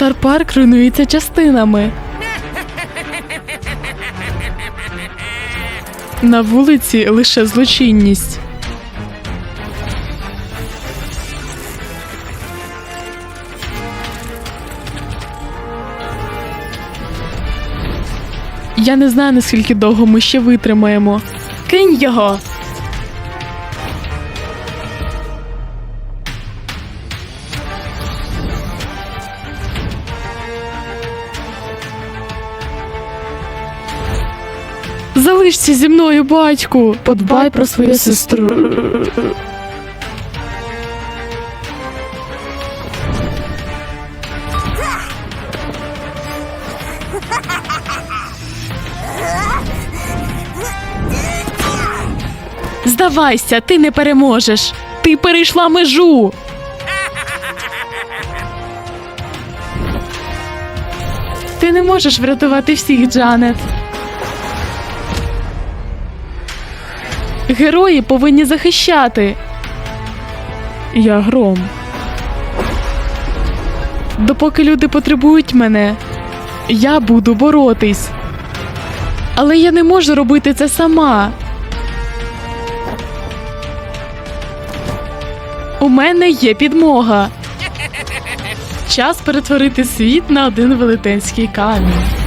Аватар парк руйнується частинами. На вулиці лише злочинність. Я не знаю, наскільки довго ми ще витримаємо. Кинь його. Залишся зі мною, батьку. Подбай про свою сестру. Здавайся, ти не переможеш. Ти перейшла межу. Ти не можеш врятувати всіх, Джанет. Герої повинні захищати. Я гром. Допоки люди потребують мене, я буду боротись. Але я не можу робити це сама. У мене є підмога. Час перетворити світ на один велетенський камінь.